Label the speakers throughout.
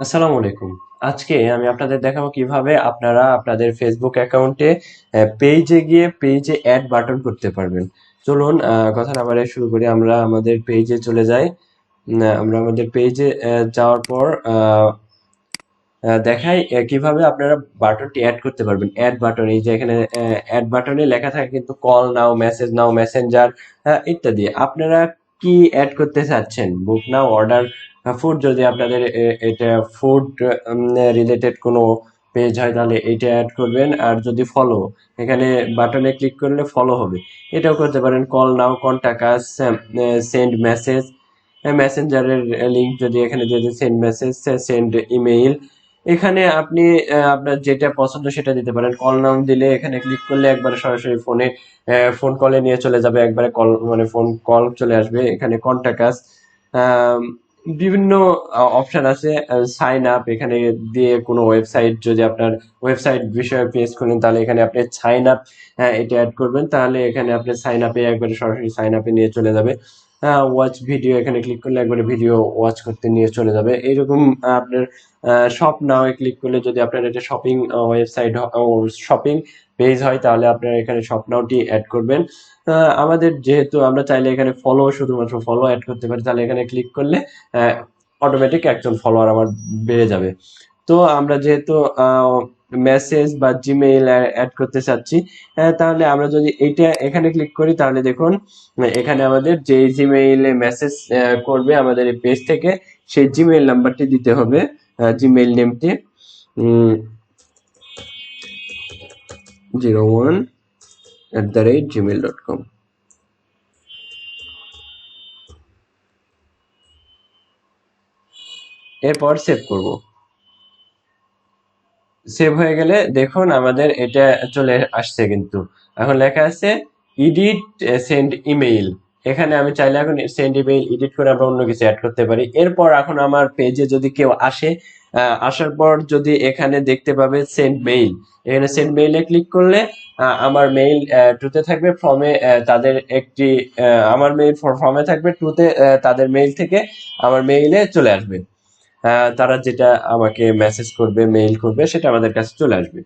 Speaker 1: আসসালামু আলাইকুম। আজকে আমি আপনাদের দেখাবো কীভাবে আপনারা আপনাদের ফেসবুক অ্যাকাউন্টে পেজে গিয়ে পেজে অ্যাড বাটন করতে পারবেন। চলুন কথা না শুরু করি। আমরা আমাদের পেজে চলে যাই। আমরা আমাদের পেজে যাওয়ার পর দেখাই কীভাবে আপনারা বাটনটি অ্যাড করতে পারবেন। অ্যাড বাটন এই যে এখানে অ্যাড বাটনে লেখা থাকে কিন্তু call now message now messenger ইত্যাদি। আপনারা কি অ্যাড করতে চাচ্ছেন? বুক নাও অর্ডার ফুড যদি আপনাদের এটা ফুড রিলেটেড কোনো পেজ হয়, তাহলে এটা অ্যাড করবেন। আর যদি ফলো এখানে বাটনে ক্লিক করলে ফলো হবে। এটাও করতে পারেন call now contact send message মেসেঞ্জারের link যদি এখানে দিয়ে সেন্ড মেসেজ সেন্ড ইমেইল এখানে আপনি আপনার যেটা পছন্দ সেটা দিতে পারেন। কল নাম দিলে এখানে ক্লিক করলে একবারে সরাসরি ফোনে ফোন কলে নিয়ে চলে যাবে। একবারে কল মানে ফোন কল চলে আসবে। এখানে কন্টাক্ট বিভিন্ন অপশন আছে সাইন আপ এখানে দিয়ে কোনো ওয়েবসাইট যদি আপনার ওয়েবসাইট বিষয়ে পেজ করেন, তাহলে এখানে আপনি সাইন আপ এটা অ্যাড করবেন, তাহলে এখানে আপনি সাইন আপে একবারে সরাসরি সাইন আপে নিয়ে চলে যাবে। ওয়াচ ভিডিও এখানে ক্লিক করলে একবারে ভিডিও ওয়াচ করতে নিয়ে চলে যাবে। এইরকম আহ, আপনার শপ নাও ক্লিক করলে যদি আপনার এটা শপিং ওয়েবসাইট শপিং পেজ হয় তাহলে আপনারা এখানে শপ নাওটি অ্যাড করবেন। আমাদের যেহেতু আমরা চাইলে এখানে ফলো শুধুমাত্র ফলো অ্যাড করতে পারি তাহলে এখানে ক্লিক করলে অটোমেটিক একজন ফলোয়ার আমার বেড়ে যাবে। তো আমরা যেহেতু মেসেজ বা জিমেইল অ্যাড করতে চাচ্ছি আহ, তাহলে আমরা যদি এইটা এখানে ক্লিক করি তাহলে দেখুন এখানে আমাদের যে জিমেইলে মেসেজ করবে আমাদের এই পেজ থেকে সেই জিমেইল নাম্বারটি দিতে হবে Gmail নেমটি zero one at the rate Gmail dot com এরপর সেভ করব। সেভ হয়ে গেলে দেখুন আমাদের এটা চলে আসছে কিন্তু। এখন লেখা আছে এডিট সেন্ড ইমেইল এখানে আমি চাইলে এখন সেন্ড ইমেইল এডিট করে আমরা অন্য কিছু অ্যাড করতে পারি। এরপর এখন আমার পেজে যদি কেউ আসে আসার পর যদি এখানে দেখতে পাবে সেন্ড মেইল এখানে সেন্ড মেইলে ক্লিক করলে আমার মেইল টুতে থাকবে। ফর্মে তাদের একটি আমার মেইল ফর্মে থাকবে। টুতে তাদের মেইল থেকে আমার মেইলে চলে আসবে। তারা যেটা আমাকে মেসেজ করবে মেইল করবে, সেটা আমাদের কাছে চলে আসবে।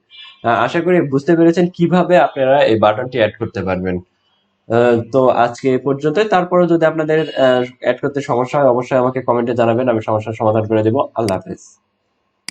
Speaker 1: আশা করি বুঝতে পেরেছেন কীভাবে আপনারা এই বাটনটি অ্যাড করতে পারবেন। তো আজকে এ পর্যন্ত তারপরে যদি আপনাদের অ্যাড করতে সমস্যা হয়, অবশ্যই আমাকে কমেন্টে জানাবেন, আমি সমস্যার সমাধান করে দেবো। আল্লাহ হাফেজ।